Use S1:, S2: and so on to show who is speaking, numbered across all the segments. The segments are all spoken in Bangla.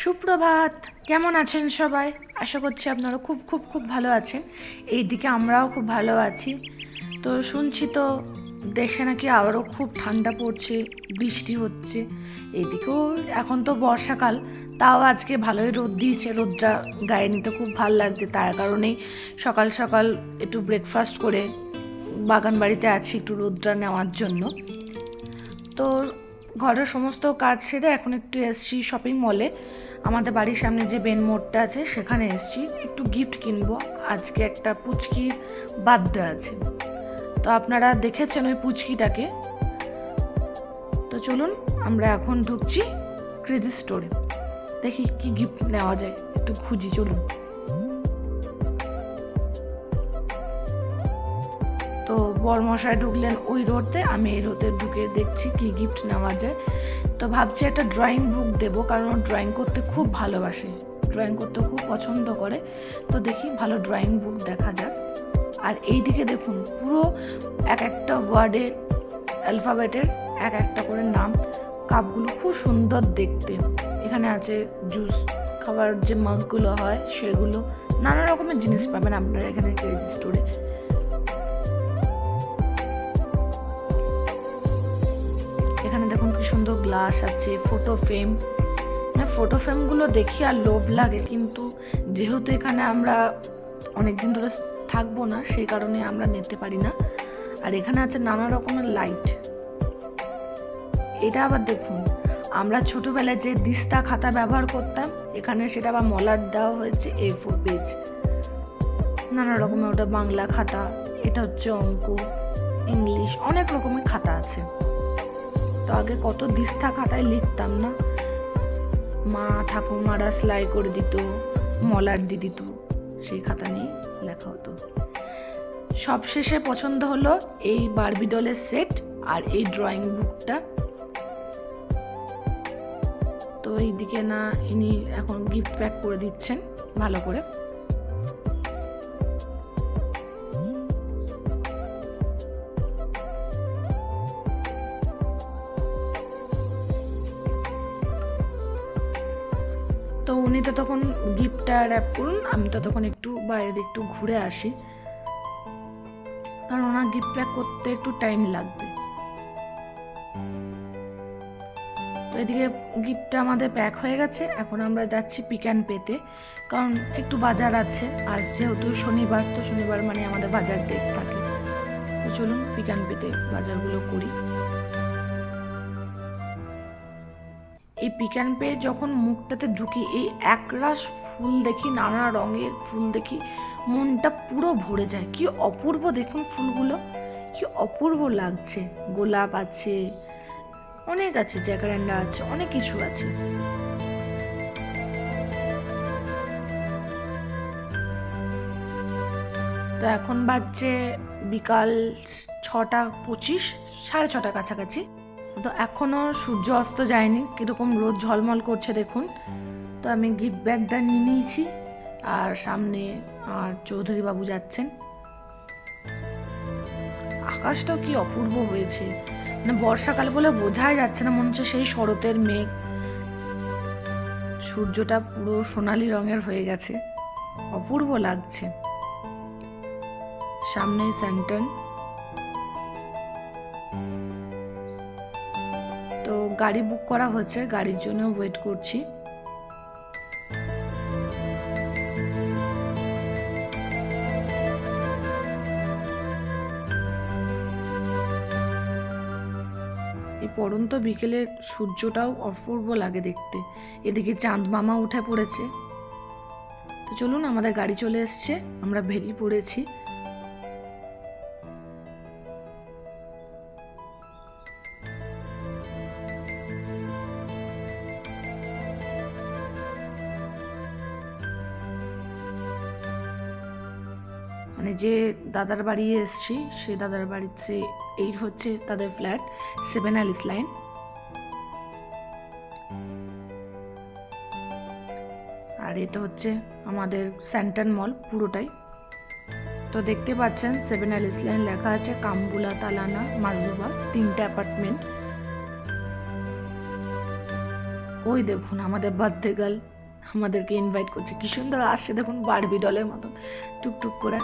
S1: সুপ্রভাত। কেমন আছেন সবাই? আশা করছি আপনারা খুব খুব খুব ভালো আছেন। এইদিকে আমরাও খুব ভালো আছি। তো শুনছি তো দেশে নাকি আবারও খুব ঠান্ডা পড়ছে, বৃষ্টি হচ্ছে। এইদিকেও এখন তো বর্ষাকাল, তাও আজকে ভালোই রোদ দিয়েছে। রোদটা গায়ে নিতে খুব ভালো লাগছে। তার কারণেই সকাল সকাল একটু ব্রেকফাস্ট করে বাগান বাড়িতে আছি একটু রোদটা নেওয়ার জন্য। তো ঘরের সমস্ত কাজ সেরে এখন একটু এসছি শপিং মলে আমাদের বাড়ির সামনে যে বেন মোড়টা আছে, সেখানে এসছি। একটু গিফট কিনবো। আজকে একটা পুচকি বার্থডে আছে। তো আপনারা দেখেছেন ওই পুচকিটাকে। তো চলুন, আমরা এখন ঢুকছি ক্রেজি স্টোরে দেখি কি গিফট নেওয়া যায়। একটু খুঁজি, চলুন। তো বরমশাই ঢুকলেন ওই রোডে, আমি এই রোডে ঢুকে দেখছি কি গিফট নেওয়া যায়। তো ভাবছি একটা ড্রয়িং বুক দেবো, কারণ ও ড্রয়িং করতে খুব ভালোবাসে ড্রয়িং করতে খুব পছন্দ করে। তো দেখি ভালো ড্রয়িং বুক দেখা যাক। আর এই দিকে দেখুন, পুরো এক একটা ওয়ার্ডের অ্যালফাবেটের এক একটা করে নাম, কাপগুলো খুব সুন্দর দেখতে। এখানে আছে জুস খাবার যে মাগগুলো হয় সেগুলো, নানা রকমের জিনিস পাবেন আপনারা এখানে ক্রেজি স্টোরে সুন্দর গ্লাস আছে ফটো ফ্রেম মানে ফটো ফ্রেমগুলো দেখি আর লোভ লাগে, কিন্তু যেহেতু এখানে আমরা অনেক দিন ধরে থাকব না, সেই কারণে আমরা নিতে পারি না। আর এখানে আছে নানা রকমের লাইট এটা আবার দেখুন, আমরা ছোটোবেলায় যে দিস্তা খাতা ব্যবহার করতাম, এখানে সেটা আবার মলার দেওয়া হয়েছে এ ফোর পেজ নানা রকমের ওটা বাংলা খাতা, এটা হচ্ছে অঙ্ক ইংলিশ অনেক রকমের খাতা আছে। তো আগে কত দিস্তা খাতায় লিখতাম না? মা ঠাকুমারা সেলাই করে দিত মলার দিয়ে দিত, সেই খাতা নিয়ে লেখা হতো। সবশেষে পছন্দ হলো এই বারবি ডলের সেট আর এই ড্রয়িং বুকটা। তো এইদিকে না, ইনি এখন গিফট প্যাক করে দিচ্ছেন, ভালো করে। উনি তো তখন গিফটটা র্যাপ করুন, আমি তো তখন একটু বাইরে একটু ঘুরে আসি। কারণ ওনার গিফট প্যাক করতে একটু টাইম লাগবে। তো এদিকে গিফটটা আমাদের প্যাক হয়ে গেছে, এখন আমরা যাচ্ছি পিক পেতে কারণ একটু বাজার আছে, আর যেহেতু শনিবার, তো শনিবার মানে আমাদের বাজার ডেট থাকে। তো চলুন পিক পেতে বাজারগুলো করি। এই পিকান অ্যান্ড পে যখন মুখটাতে ঢুকি, এই একরাশ ফুল দেখি, নানা রঙের ফুল দেখি, মনটা পুরো ভরে যায়। কি অপূর্ব দেখুন ফুলগুলো, কি অপূর্ব লাগছে। গোলাপ আছে, অনেক আছে, জ্যাকারান্ডা আছে, অনেক কিছু আছে। তো এখন বাজছে বিকাল ছটা পঁচিশ, সাড়ে ছটা কাছাকাছি। এখনও সূর্য অস্ত যায়নি, কীরকম রোদ ঝলমল করছে দেখুন। তো আমি গিফট ব্যাগটা নিয়ে নিয়েছি, আর সামনে আর চৌধুরী বাবু যাচ্ছেন। আকাশটাও কি অপূর্ব হয়েছে। মানে বর্ষাকাল বলে বোঝাই যাচ্ছে না, মনে হচ্ছে সেই শরতের মেঘ। সূর্যটা পুরো সোনালি রঙের হয়ে গেছে। অপূর্ব লাগছে। সামনেই স্যান্টন গাড়ি বুক করা হয়েছে, গাড়ির জন্য ওয়েট করছি। এই পড়ন্ত বিকেলের সূর্যটাও অপূর্ব লাগে দেখতে। এদিকে চাঁদ মামা উঠে পড়েছে। তো চলুন, আমাদের গাড়ি চলে এসছে, আমরা বেরিয়ে পড়েছি। মানে যে দাদার বাড়ি এসছি, সে দাদার বাড়িতে এই হচ্ছে তাদের ফ্ল্যাট সেভেন অ্যালিস লাইন আর এটা হচ্ছে আমাদের স্যান্টান মল পুরোটাই। তো দেখতে পাচ্ছেন সেভেন অ্যালিস লাইন লেখা আছে, কাম্বুলা, তালানা মাজুবা তিনটে অ্যাপার্টমেন্ট ওই দেখুন, আমাদের বার্থডে গার্ল আমাদেরকে ইনভাইট করছে। কি সুন্দর আসছে দেখুন, বারবি ডলের মতন। টুকটুক করে।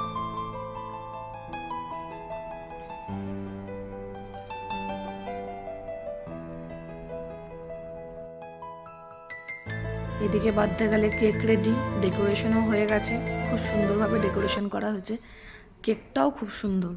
S1: এদিকে বার্থডে গেলে কেক রেডি ডেকোরেশনও হয়ে গেছে। খুব সুন্দরভাবে ডেকোরেশন করা হয়েছে। কেকটাও খুব সুন্দর।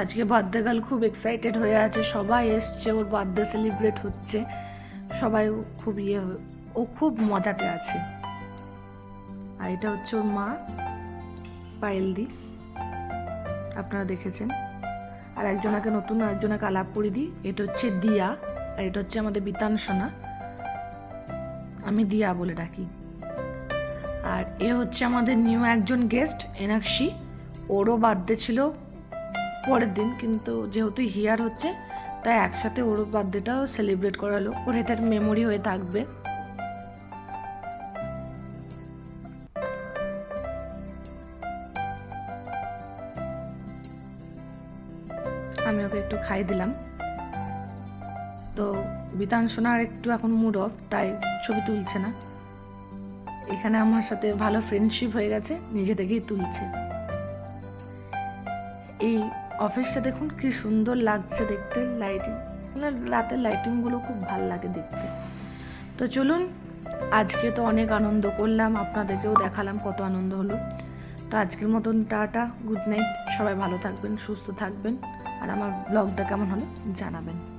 S1: আজকে বার্থডে গার্ল খুব এক্সাইটেড হয়ে আছে। সবাই এসছে ওর বার্থডে সেলিব্রেট হচ্ছে। সবাই খুব ইয়ে ও খুব মজাতে আছে। আর এটা হচ্ছে ওর মা, পায়েলদি। আপনারা দেখেছেন। আর একজনাকে নতুন একজনাকে আলাপ করে দিই। এটা হচ্ছে দিয়া, আর এটা হচ্ছে আমাদের বিতান সোনা। আমি দিয়া বলে ডাকি। আর এ হচ্ছে আমাদের নিউ একজন গেস্ট, এনাক্ষী। ওরও বার্থডে ছিল পরের দিন, কিন্তু যেহেতু হিয়ার হচ্ছে তাই একসাথে ওর বার্থডেটাও সেলিব্রেট করালো। ওর এটার মেমোরি হয়ে থাকবে। আমি ওকে একটু খাই দিলাম। তো বিতান সোনার একটু এখন মুড অফ তাই ছবি তুলছে না। এখানে আমার সাথে ভালো ফ্রেন্ডশিপ হয়ে গেছে, নিজে থেকেই তুলছে। এই অফিসটা দেখুন কি সুন্দর লাগছে দেখতে লাইটিং মানে রাতের লাইটিংগুলো খুব ভালো লাগে দেখতে। তো চলুন, আজকে তো অনেক আনন্দ করলাম, আপনাদেরকেও দেখালাম কত আনন্দ হলো। তো আজকের মতন টাটা গুড নাইট সবাই ভালো থাকবেন, সুস্থ থাকবেন। আর আমার ব্লগটা কেমন হলো জানাবেন।